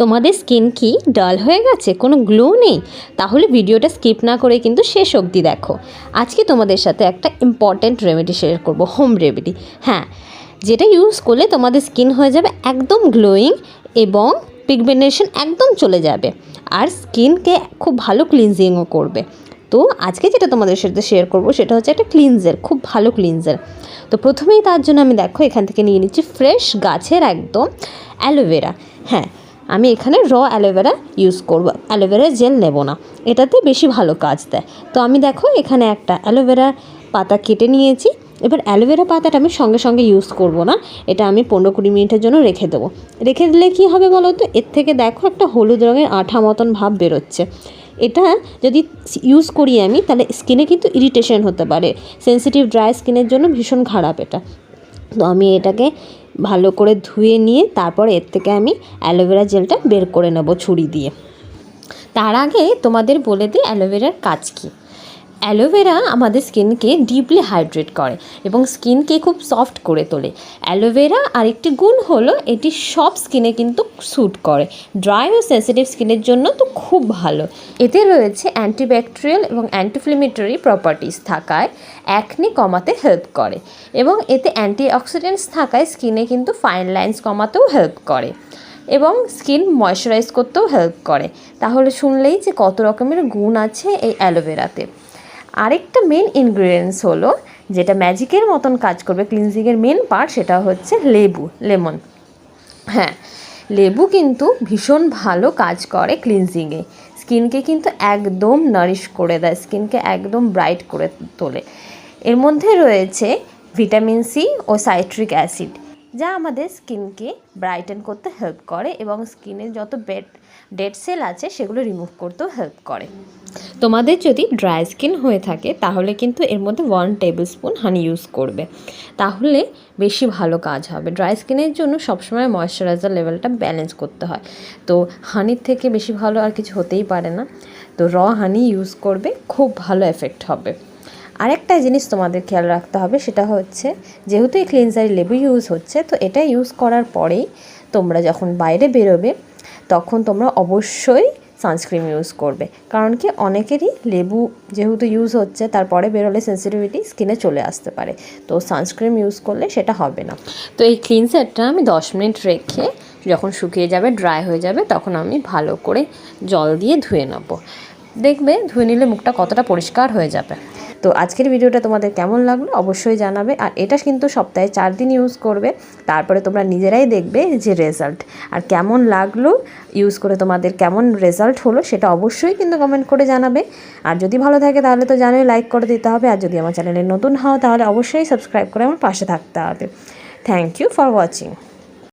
তোমাদের স্কিন কি ডাল হয়ে গেছে? কোনো গ্লো নেই? তাহলে ভিডিওটা স্কিপ না করে কিন্তু শেষ অবধি দেখো। আজকে তোমাদের সাথে একটা ইম্পর্ট্যান্ট রেমেডি শেয়ার করব হোম রেমেডি হ্যাঁ যেটা ইউজ করলে তোমাদের স্কিন হয়ে যাবে একদম গ্লোয়িং এবং পিগমেন্টেশন একদম চলে যাবে। আর স্কিনকে খুব ভালো ক্লিনজিংও করবে। তো আজকে যেটা তোমাদের সাথে শেয়ার করব, সেটা হচ্ছে একটা ক্লিনজার খুব ভালো ক্লিনজার তো প্রথমেই তার জন্য আমি দেখো, এখান থেকে নিয়ে নিচ্ছি ফ্রেশ গাছের একদম অ্যালোভেরা হ্যাঁ আমি এখানে র অ্যালোভেরা ইউজ করব। অ্যালোভেরা জেল নেব না। এটাতে বেশি ভালো কাজ দেয়। তো আমি দেখো, এখানে একটা অ্যালোভেরা পাতা কেটে নিয়েছি। এবার অ্যালোভেরা পাতাটা আমি সঙ্গে সঙ্গে ইউজ করব না। এটা আমি পনেরো কুড়ি মিনিটের জন্য রেখে দেবো। রেখে দিলে কী হবে বলো তো? এর থেকে দেখো একটা হলুদ রঙের আঠা মতন ভাব বেরোচ্ছে। এটা যদি ইউজ করি আমি, তাহলে স্কিনে কিন্তু ইরিটেশন হতে পারে। সেন্সিটিভ ড্রাই স্কিনের জন্য ভীষণ খারাপ এটা। তো আমি এটাকে ভালো করে ধুয়ে নিয়ে তারপর এর থেকে আমি অ্যালোভেরা জেলটা বের করে নেব ছুরি দিয়ে। তার আগে তোমাদের বলে দিই অ্যালোভেরার কাজ কী। অ্যালোভেরা আমাদের স্কিনকে ডিপলি হাইড্রেট করে এবং স্কিনকে খুব সফট করে তোলে। অ্যালোভেরা আরেকটি গুণ হলো এটি সব স্কিনে কিন্তু স্যুট করে। ড্রাই ও সেন্সিটিভ স্কিনের জন্য তো খুব ভালো। এতে রয়েছে অ্যান্টিব্যাকটেরিয়াল এবং অ্যান্টিফ্লেমেটরি প্রপার্টিস থাকায় অ্যাকনি কমাতে হেল্প করে এবং এতে অ্যান্টিঅক্সিডেন্টস থাকায় স্কিনে কিন্তু ফাইন লাইন্স কমাতেও হেল্প করে এবং স্কিন ময়শ্চারাইজ করতেও হেল্প করে। তাহলে শুনলেই যে কত রকমের গুণ আছে এই অ্যালোভেরাতে। আরেকটা মেন ইনগ্রিডিয়েন্টস হলো যেটা ম্যাজিকের মতন কাজ করবে ক্লিনজিংয়ের মেন পার্ট সেটা হচ্ছে লেবু, লেমন। হ্যাঁ লেবু কিন্তু ভীষণ ভালো কাজ করে ক্লিনজিংয়ে স্কিনকে কিন্তু একদম নারিশ করে দেয়, স্কিনকে একদম ব্রাইট করে তোলে। এর মধ্যে রয়েছে ভিটামিন সি ও সাইট্রিক অ্যাসিড। যা আমাদের স্কিনকে ব্রাইটেন করতে হেল্প করে এবং স্কিনের যত বেড ডেড সেল আছে সেগুলো রিমুভ করতেও হেল্প করে। তোমাদের যদি ড্রাই স্কিন হয়ে থাকে, তাহলে কিন্তু এর মধ্যে one tablespoon honey use করবে। তাহলে বেশি ভালো কাজ হবে। ড্রাই স্কিনের জন্য সবসময় ময়শ্চারাইজার লেভেলটা ব্যালেন্স করতে হয়। তো হানির থেকে বেশি ভালো আর কিছু হতেই পারে না। তো র হানি ইউজ করবে, খুব ভালো এফেক্ট হবে। আরেকটা জিনিস তোমাদের খেয়াল রাখতে হবে, সেটা হচ্ছে যেহেতু এই ক্লিনজার লেবু ইউজ হচ্ছে, তো এটা ইউজ করার পরেই তোমরা যখন বাইরে বেরোবে, তখন তোমরা অবশ্যই সানস্ক্রিন ইউজ করবে। কারণ কি অনেকেরই লেবু যেহেতু ইউজ হচ্ছে, তারপরে বেরোলে সেন্সিটিভিটি স্কিনে চলে আসতে পারে। তো সানস্ক্রিন ইউজ করলে সেটা হবে না। তো এই ক্লিনজারটা আমি দশ মিনিট রেখে যখন শুকিয়ে যাবে ড্রাই হয়ে যাবে, তখন আমি ভালো করে জল দিয়ে ধুয়ে নেব। দেখবে ধুয়ে নিলে মুখটা কতটা পরিষ্কার হয়ে যাবে। তো আজকের ভিডিওটা তোমাদের কেমন লাগল অবশ্যই জানাবে। আর এটা কিন্তু সপ্তাহে চার দিন ইউজ করবে। তারপরে তোমরা নিজেরাই দেখবে যে রেজাল্ট আর কেমন লাগল ইউজ করে তোমাদের কেমন রেজাল্ট হলো সেটা অবশ্যই কিন্তু কমেন্ট করে জানাবে। আর যদি ভালো থাকে তাহলে তো জানোই লাইক করে দিতে হবে। আর যদি আমার চ্যানেলে নতুন হও তাহলে অবশ্যই সাবস্ক্রাইব করে আমার পাশে থাকতে হবে। Thank you for watching